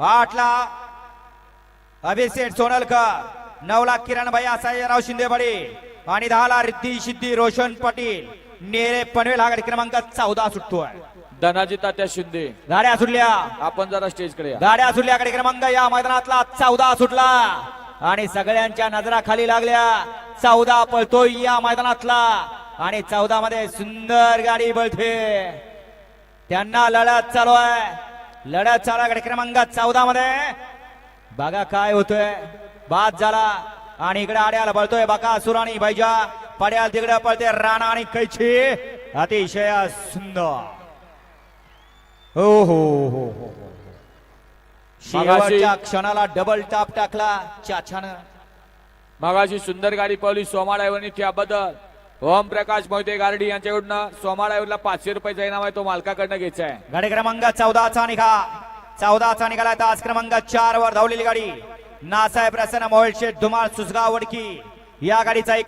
आठला अभिषेक सोनलकर नऊला किरण भैया साईराव शिंदेबडी आणि दहाला रिद्धी सिद्धी रोशन पाटील. नेरे पनवेल हा क्रमांक चौदा सुटतोय. धनाजी तात्या शिंदे. गाड्या सुटल्या. आपण जरा स्टेजकडे या. गाड्या सुटल्या गाडी क्रमांक या मैदानातला चौदा सुटला. आणि सगळ्यांच्या नजरा खाली लागल्या. चौदा पळतोय या मैदानातला. आणि चौदा मध्ये सुंदर गाडी पळते त्यांना लढत चालू आहे. लढत चालू गाडी क्रमांक चौदा मध्ये बघा काय होतोय. बाद झाला आणि इकडे आड्याला पळतोय. बका सुराणी बैजा पड्याल तिकडे पळते. राणा आणि कैची. अतिशय सुंदर. हो हो हो हो हो. शेवटच्या क्षणाला डबल टाप टाकला चाच्यानं. मगाशी सुंदर गाडी पळली सोमा ड्रायव्हरनी त्याबद्दल. ओम प्रकाश मोहिते गारडी यांच्याकडनं सोमाळा पाचशे रुपयाचा इनाम आहे तो मालकाकडनं घ्यायचा आहे. गाडी क्रमांक चौदाचा निघा. चौदाचा निघाला तास क्रमांक चार वर धावलेली गाडी. नासाहेब प्रसन्न मोहोळ शेठ धुमाळ सुसगाव वडकी. या गाडीचा एक